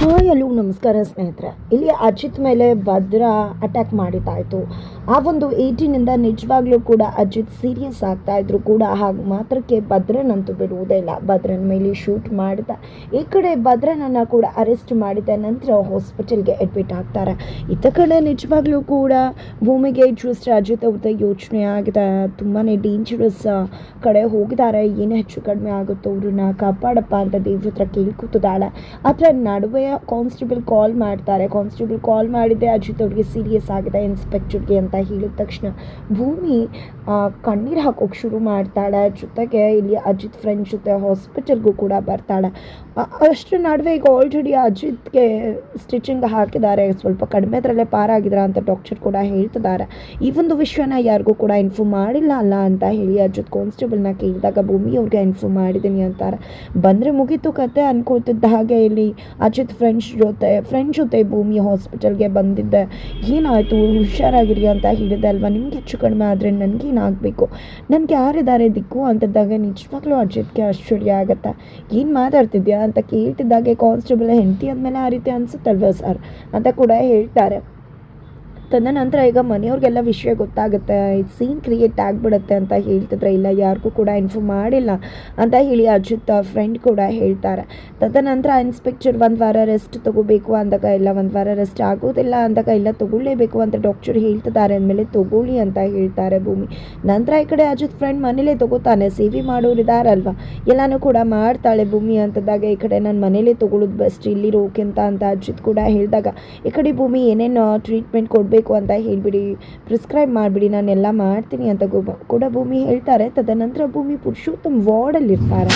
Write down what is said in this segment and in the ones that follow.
Hi ಅಲ್ಲೂ ನಮಸ್ಕಾರ ಸ್ನೇಹಿತರೆ. ಇಲ್ಲಿ ಅಜಿತ್ ಮೇಲೆ ಭದ್ರ ಅಟ್ಯಾಕ್ ಮಾಡಿದ್ದಾಯಿತು. ಆ ಒಂದು ಏಟಿನಿಂದ ನಿಜವಾಗ್ಲೂ ಕೂಡ ಅಜಿತ್ ಸೀರಿಯಸ್ ಆಗ್ತಾ ಇದ್ರು ಕೂಡ, ಹಾಗೆ ಮಾತ್ರಕ್ಕೆ ಭದ್ರನಂತೂ ಬಿಡುವುದೇ ಇಲ್ಲ. ಭದ್ರನ ಮೇಲೆ ಶೂಟ್ ಮಾಡಿದ ಈ ಕಡೆ ಭದ್ರನನ್ನು ಕೂಡ ಅರೆಸ್ಟ್ ಮಾಡಿದ ನಂತರ ಹಾಸ್ಪಿಟಲ್ಗೆ ಅಡ್ಮಿಟ್ ಆಗ್ತಾರೆ. ಇತ್ತ ಕಡೆ ನಿಜವಾಗ್ಲೂ ಕೂಡ ಭೂಮಿಗೆ ಜಸ್ಟ್ ಅಜಿತ್ ಅವ್ರದ್ದು ಯೋಚನೆ ಆಗಿದೆ. ತುಂಬಾ ಡೇಂಜರಸ್ ಕಡೆ ಹೋಗಿದ್ದಾರೆ. ಏನು ಹೆಚ್ಚು ಕಡಿಮೆ ಆಗುತ್ತೋ ಅವ್ರನ್ನ ಕಾಪಾಡಪ್ಪ ಅಂತ ದೇವ್ರ ಹತ್ರ ಕೇಳ್ಕೊತಿದ್ದಾಳೆ ಅದರ ನಡುವೆ ಕಾನ್ಸ್ಟೇಬಲ್ ಕಾಲ್ ಮಾಡ್ತಾರೆ. ಕಾನ್ಸ್ಟೇಬಲ್ ಕಾಲ್ ಮಾಡಿದ್ದೆ ಅಜಿತ್ ಅವ್ರಿಗೆ ಸೀರಿಯಸ್ ಆಗಿದೆ ಇನ್ಸ್ಪೆಕ್ಟರ್ಗೆ ಅಂತ ಹೇಳಿದ ತಕ್ಷಣ, ಭೂಮಿ ಕಣ್ಣೀರು ಹಾಕೋಕೆ ಶುರು ಮಾಡ್ತಾಳೆ. ಜೊತೆಗೆ ಇಲ್ಲಿ ಅಜಿತ್ ಫ್ರೆಂಡ್ ಜೊತೆ ಹಾಸ್ಪಿಟಲ್ಗೂ ಕೂಡ ಬರ್ತಾಳೆ. ಅಷ್ಟರ ನಡುವೆ ಈಗ ಆಲ್ರೆಡಿ ಅಜಿತ್ಗೆ ಸ್ಟಿಚಿಂಗ್ ಹಾಕಿದ್ದಾರೆ. ಸ್ವಲ್ಪ ಕಡಿಮೆ ಅದರಲ್ಲೇ ಪಾರಾಗಿದ್ರ ಅಂತ ಡಾಕ್ಟರ್ ಕೂಡ ಹೇಳ್ತಿದ್ದಾರೆ ಈ ಒಂದು ವಿಷಯನ ಯಾರಿಗೂ ಕೂಡ ಇನ್ಫಾರ್ಮ್ ಮಾಡಿಲ್ಲ ಅಲ್ಲ ಅಂತ ಹೇಳಿ ಅಜಿತ್ ಕಾನ್ಸ್ಟೇಬಲ್ನ ಕೇಳಿದಾಗ, ಭೂಮಿ ಅವ್ರಿಗೆ ಇನ್ಫಾರ್ಮ್ ಮಾಡಿದ್ದೀನಿ ಅಂತಾರೆ. ಬಂದರೆ ಮುಗೀತು ಕತೆ ಅನ್ಕೊಳ್ತಿದ್ದ ಹಾಗೆ ಇಲ್ಲಿ ಅಜಿತ್ ಫ್ರೆಂಡ್ಸ್ ಜೊತೆ ಫ್ರೆಂಡ್ ಜೊತೆ ಭೂಮಿ ಹಾಸ್ಪಿಟಲ್ಗೆ ಬಂದಿದ್ದೆ. ಏನಾಯಿತು? ಹುಷಾರಾಗಿರಿ ಅಂತ ಹೇಳಿದೆ ಅಲ್ವಾ? ನಿಮ್ಗೆ ಹೆಚ್ಚು ಕಡಿಮೆ ಆದರೆ ನನಗೇನಾಗಬೇಕು ನನಗೆ ಯಾರಿದ್ದಾರೆ ದಿಕ್ಕು ಅಂತಿದ್ದಾಗ ನಿಜವಾಗ್ಲೂ ಅಜಿತ್ಗೆ ಆಶ್ಚರ್ಯ ಆಗತ್ತಾ? ಏನು ಮಾತಾಡ್ತಿದ್ಯಾ ಅಂತ ಕೇಳ್ತಿದ್ದಾಗೆ ಕಾನ್ಸ್ಟೇಬಲ್ ಹೆಂಡತಿ ಅಂದಮೇಲೆ ಆ ರೀತಿ ಅನಿಸುತ್ತಲ್ವ ಸರ್? ಅಂತ ಕೂಡ ಹೇಳ್ತಾರೆ. ತದನಂತರ ಈಗ ಮನೆಯವ್ರಿಗೆಲ್ಲ ವಿಷಯ ಗೊತ್ತಾಗುತ್ತೆ. ಇದು ಸೀನ್ ಕ್ರಿಯೇಟ್ ಆಗಿಬಿಡುತ್ತೆ ಅಂತ ಹೇಳ್ತಿದ್ರೆ ಇಲ್ಲ, ಯಾರಿಗೂ ಕೂಡ ಇನ್ಫಾರ್ಮ್ ಮಾಡಿಲ್ಲ ಅಂತ ಹೇಳಿ ಅಜಿತ್ ಫ್ರೆಂಡ್ ಕೂಡ ಹೇಳ್ತಾರೆ. ತದನಂತರ ಇನ್ಸ್ಪೆಕ್ಟರ್ ಒಂದು ವಾರ ರೆಸ್ಟ್ ತಗೋಬೇಕು ಅಂದಾಗ ಇಲ್ಲ, ಒಂದು ವಾರ ರೆಸ್ಟ್ ಆಗೋದಿಲ್ಲ ಅಂದಾಗ ಇಲ್ಲ, ತಗೊಳ್ಳೇಬೇಕು ಅಂತ ಡಾಕ್ಟರ್ ಹೇಳ್ತಿದ್ದಾರೆ ಅಂದಮೇಲೆ ತಗೊಳ್ಳಿ ಅಂತ ಹೇಳ್ತಾರೆ ಭೂಮಿ. ನಂತರ ಈ ಕಡೆ ಅಜಿತ್ ಫ್ರೆಂಡ್ ಮನೇಲೇ ತಗೋತಾನೆ ಸೇವೆ ಮಾಡೋರು ಇದಾರಲ್ವ? ಎಲ್ಲನೂ ಕೂಡ ಮಾಡ್ತಾಳೆ ಭೂಮಿ ಅಂತದಾಗ ಈ ಕಡೆ ನಾನು ಮನೇಲೇ ತಗೊಳ್ಳೋದು ಬೆಸ್ಟ್ ಇಲ್ಲಿರೋಕ್ಕಿಂತ ಅಂತ ಅಜಿತ್ ಕೂಡ ಹೇಳಿದಾಗ, ಈ ಕಡೆ ಭೂಮಿ ಏನೇನು ಟ್ರೀಟ್ಮೆಂಟ್ ಕೊಡಬೇಕು ಅಂತ ಹೇಳಿಬಿಡಿ ಪ್ರಿಸ್ಕ್ರೈಬ್ ಮಾಡಿಬಿಡಿ ನಾನೆಲ್ಲ ಮಾಡ್ತೀನಿ ಅಂತ ಕೂಡ ಭೂಮಿ ಹೇಳ್ತಾರೆ. ತದನಂತರ ಭೂಮಿ ಪುರುಷೋತ್ತಮ್ ವಾರ್ಡಲ್ಲಿರ್ತಾರೆ.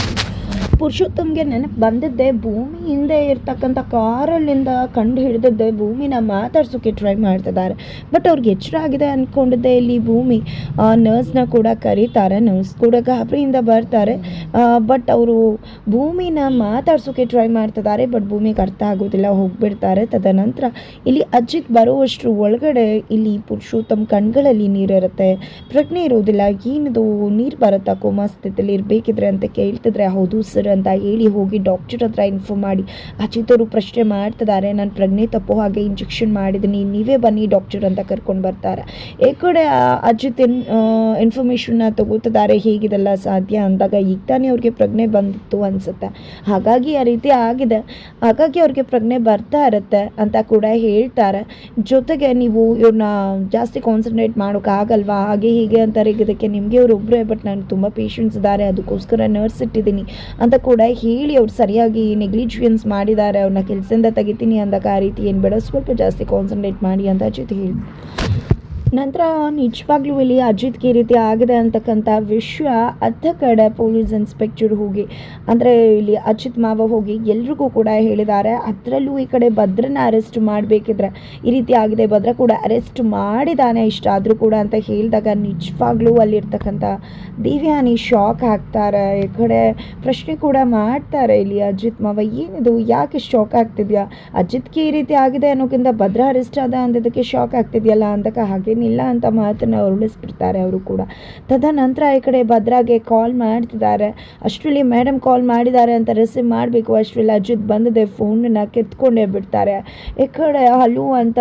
ಪುರುಷೋತ್ತಮ್ಗೆ ನೆನಪು ಬಂದಿದ್ದೆ. ಭೂಮಿ ಹಿಂದೆ ಇರ್ತಕ್ಕಂಥ ಕಾರಲ್ಲಿಂದ ಕಂಡು ಹಿಡಿದಿದ್ದೆ. ಭೂಮಿನ ಮಾತಾಡ್ಸೋಕ್ಕೆ ಟ್ರೈ ಮಾಡ್ತಿದ್ದಾರೆ. ಬಟ್ ಅವ್ರಿಗೆ ಎಚ್ಚರ ಆಗಿದೆ ಅಂದ್ಕೊಂಡಿದ್ದೆ ಇಲ್ಲಿ ಭೂಮಿ. ನರ್ಸ್ನ ಕೂಡ ಕರೀತಾರೆ. ನರ್ಸ್ ಕೂಡ ಗಾಬರಿಯಿಂದ ಬರ್ತಾರೆ. ಬಟ್ ಅವರು ಭೂಮಿನ ಮಾತಾಡ್ಸೋಕ್ಕೆ ಟ್ರೈ ಮಾಡ್ತಿದ್ದಾರೆ. ಬಟ್ ಭೂಮಿಗೆ ಅರ್ಥ ಆಗೋದಿಲ್ಲ. ಹೋಗ್ಬಿಡ್ತಾರೆ. ತದನಂತರ ಇಲ್ಲಿ ಅಜ್ಜಿಗೆ ಬರುವಷ್ಟು ಒಳಗಡೆ ಇಲ್ಲಿ ಪುರುಷೋತ್ತಮ್ ಕಣ್ಗಳಲ್ಲಿ ನೀರಿರುತ್ತೆ. ಪ್ರಜ್ಞೆ ಇರೋದಿಲ್ಲ. ಏನಿದು? ನೀರು ಬರುತ್ತಾ? ಕೋಮಾ ಸ್ಥಿತಿಯಲ್ಲಿ ಇರಬೇಕಿದ್ರೆ ಅಂತ ಕೇಳ್ತಿದ್ರೆ, ಹೌದು ಸರ್ ಅಂತ ಹೇಳಿ ಹೋಗಿ ಡಾಕ್ಟರ್ ಹತ್ರ ಇನ್ಫಾರ್ಮ್ ಮಾಡಿ, ಅಚಿತರು ಪ್ರಶ್ನೆ ಮಾಡ್ತಿದ್ದಾರೆ, ನಾನು ಪ್ರಜ್ಞೆ ತಪ್ಪೋ ಹಾಗೆ ಇಂಜೆಕ್ಷನ್ ಮಾಡಿದ್ದೀನಿ, ನೀವೇ ಬನ್ನಿ ಡಾಕ್ಟರ್ ಅಂತ ಕರ್ಕೊಂಡು ಬರ್ತಾರೆ. ಈ ಕಡೆ ಅಜಿತ್ ಇನ್ ತಗೋತಿದ್ದಾರೆ, ಹೇಗಿದೆಲ್ಲ ಸಾಧ್ಯ? ಅಂದಾಗ, ಈಗ ತಾನೇ ಅವ್ರಿಗೆ ಪ್ರಜ್ಞೆ ಬಂದಿತ್ತು ಅನಿಸುತ್ತೆ. ಹಾಗಾಗಿ ಆ ರೀತಿ ಆಗಿದೆ. ಹಾಗಾಗಿ ಅವ್ರಿಗೆ ಪ್ರಜ್ಞೆ ಬರ್ತಾ ಇರುತ್ತೆ ಅಂತ ಕೂಡ ಹೇಳ್ತಾರೆ. ಜೊತೆಗೆ ನೀವು ಇವ್ರನ್ನ ಜಾಸ್ತಿ ಕಾನ್ಸಂಟ್ರೇಟ್ ಮಾಡೋಕ್ಕಾಗಲ್ವಾ ಹಾಗೆ ಹೀಗೆ ಅಂತಾರೆ ಇದಕ್ಕೆ ನಿಮಗೆ ಅವ್ರು ಒಬ್ಬರೇ ಬಟ್ ನಾನು ತುಂಬ ಪೇಷಂಟ್ಸ್ ಇದ್ದಾರೆ, ಅದಕ್ಕೋಸ್ಕರ ನರ್ಸ್ ಇಟ್ಟಿದ್ದೀನಿ ಅಂತ ಕೂಡ ಹೇಳಿ ಅವ್ರು ಸರಿಯಾಗಿ ನೆಗ್ಲಿಜಿಯನ್ಸ್ ಮಾಡಿದ್ದಾರೆ ಅವ್ರನ್ನ ಕೆಲಸದಿಂದ ತೆಗಿತೀನಿ ಅಂದಾಗ ಆ ರೀತಿ ಏನು ಬೇಡ, ಸ್ವಲ್ಪ ಜಾಸ್ತಿ ಕಾನ್ಸಂಟ್ರೇಟ್ ಮಾಡಿ ಅಂತ ಅಜಿತ್ ಹೇಳಿ ನಂತರ ನಿಜವಾಗ್ಲೂ ಇಲ್ಲಿ ಅಜಿತ್ಗೆ ಈ ರೀತಿ ಆಗಿದೆ ಅಂತಕ್ಕಂಥ ವಿಷಯ ಅರ್ಧ ಕಡೆ ಪೊಲೀಸ್ ಇನ್ಸ್ಪೆಕ್ಟರ್ ಹೋಗಿ, ಅಂದರೆ ಇಲ್ಲಿ ಅಜಿತ್ ಮಾವ ಹೋಗಿ ಎಲ್ರಿಗೂ ಕೂಡ ಹೇಳಿದ್ದಾರೆ, ಅದರಲ್ಲೂ ಈ ಕಡೆ ಭದ್ರನ ಅರೆಸ್ಟ್ ಮಾಡಬೇಕಿದ್ರೆ ಈ ರೀತಿ ಆಗಿದೆ, ಭದ್ರ ಕೂಡ ಅರೆಸ್ಟ್ ಮಾಡಿದಾನೆ ಇಷ್ಟ ಆದರೂ ಕೂಡ ಅಂತ ಹೇಳಿದಾಗ ನಿಜವಾಗ್ಲೂ ಅಲ್ಲಿರ್ತಕ್ಕಂಥ ದಿವ್ಯಾನಿ ಶಾಕ್ ಆಗ್ತಾರೆ. ಈ ಕಡೆ ಪ್ರಶ್ನೆ ಕೂಡ ಮಾಡ್ತಾರೆ ಇಲ್ಲಿ ಅಜಿತ್ ಮಾವ, ಏನಿದು, ಯಾಕೆ ಶಾಕ್ ಆಗ್ತಿದ್ಯಾ? ಅಜಿತ್ಗೆ ಈ ರೀತಿ ಆಗಿದೆ ಅನ್ನೋಕ್ಕಿಂತ ಭದ್ರ ಅರೆಸ್ಟ್ ಆದ ಅಂದಿದ್ದಕ್ಕೆ ಶಾಕ್ ಆಗ್ತಿದೆಯಲ್ಲ ಅಂದಕ್ಕೆ ಹಾಗೇನಿಲ್ಲ ಅಂತ ಮಾತನ್ನು ಉಳಿಸ್ಬಿಡ್ತಾರೆ ಅವರು ಕೂಡ. ತದನಂತರ ಈ ಕಡೆ ಭದ್ರಾಗೆ ಕಾಲ್ ಮಾಡ್ತಿದ್ದಾರೆ. ಅಷ್ಟರಲ್ಲಿ ಮೇಡಮ್ ಕಾಲ್ ಮಾಡಿದ್ದಾರೆ ಅಂತ ರಿಸೀವ್ ಮಾಡಬೇಕು ಅಷ್ಟರಲ್ಲಿ ಅಜಿತ್ ಬಂದಿದೆ ಫೋನನ್ನು ಕೆತ್ಕೊಂಡೇ ಬಿಡ್ತಾರೆ. ಈ ಕಡೆ ಹಲವು ಅಂತ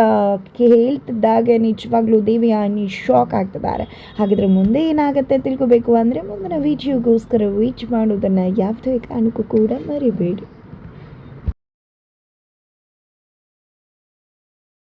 ಹೇಳ್ತಿದ್ದಾಗೆ ನಿಜವಾಗ್ಲೂ ದೇವಿಯಾನಿ ಶಾಕ್ ಆಗ್ತಿದ್ದಾರೆ. ಹಾಗಿದ್ರೆ ಮುಂದೆ ಏನಾಗುತ್ತೆ ತಿಳ್ಕೊಬೇಕು ಅಂದರೆ ಮುಂದಿನ ವಿಡಿಯೋಗೋಸ್ಕರ ವೀಚ್ ಮಾಡೋದನ್ನು ಯಾವುದೇ ಕಾರಣಕ್ಕೂ ಕೂಡ ಮರಿಬೇಡಿ.